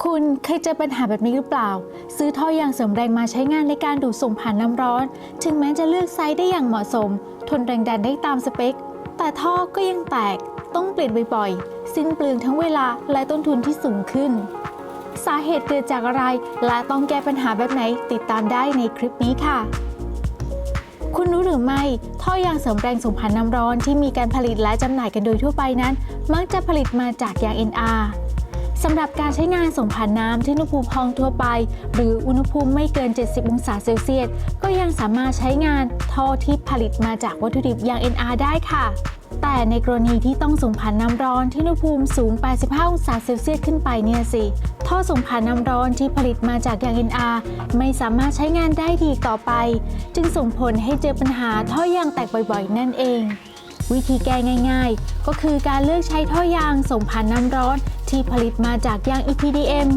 คุณเคยเจอปัญหาแบบนี้หรือเปล่า ซื้อท่อยางเสริมแรงมาใช้งานในการดูดส่งผ่านน้ำร้อน ถึงแม้จะเลือกไซส์ได้อย่างเหมาะสม ทนแรงดันได้ตามสเปค แต่ท่อก็ยังแตก ต้องเปลี่ยนบ่อยๆ สิ้นเปลืองทั้งเวลาและต้นทุนที่สูงขึ้น สาเหตุเกิดจากอะไร และต้องแก้ปัญหาแบบไหน ติดตามได้ในคลิปนี้ค่ะคุณรู้หรือไม่ ท่อยางเสริมแรงส่งผ่านน้ำร้อนที่มีการผลิตและจำหน่ายกันโดยทั่วไปนั้น มักจะผลิตมาจากยาง NR สำหรับการใช้งานส่งผ่านน้ำที่อุณหภูมิห้องทั่วไป หรืออุณหภูมิไม่เกิน 70 องศาเซลเซียส ก็ยังสามารถใช้งานท่อที่ผลิตมาจากวัตถุดิบยาง NR ได้ค่ะ แต่ในกรณีที่ต้องส่งผ่านน้ำร้อนที่อุณหภูมิสูง 85 องศาเซลเซียสขึ้นไปเนี่ยสิ ท่อส่งผ่านน้ำร้อนที่ผลิตมาจากยาง NR ไม่สามารถใช้งานได้ดีต่อไป จึงส่งผลให้เจอปัญหาท่อยางแตกบ่อยๆ นั่นเองวิธีแก้ง่าย ๆ ก็คือการเลือกใช้ท่อยางส่งผ่านน้ำร้อน ที่ผลิตมาจากยาง EPDM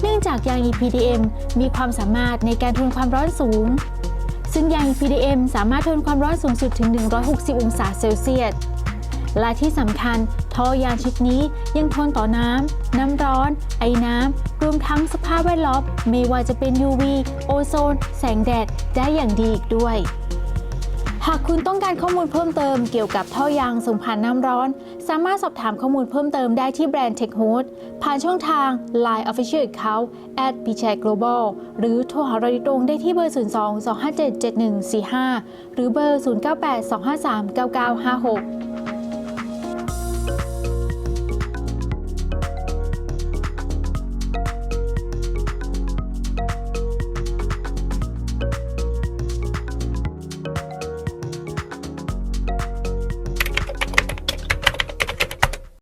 เนื่องจากยาง EPDM มีความสามารถในการทนความร้อนสูง ซึ่งยาง EPDM สามารถทนความร้อนสูงสุดถึง 160 องศาเซลเซียส และที่สำคัญท่อยางชนิดนี้ยังทนต่อน้ำ น้ำร้อน ไอน้ำ รวมทั้งสภาพแวดล้อมไม่ว่าจะเป็น UV โอโซน แสงแดด ได้อย่างดีอีกด้วย หากคุณต้องการข้อมูลเพิ่มเติมเกี่ยวกับท่อยางส่งผ่านน้ำร้อน สามารถสอบถามข้อมูลเพิ่มเติมได้ที่แบรนด์ TechHood ผ่านช่องทาง Line Official Account at p c h a Global หรือโทรหาเราโดยตรงได้ที่เบอร์ 02 257 7145 หรือเบอร์ 098 253 9956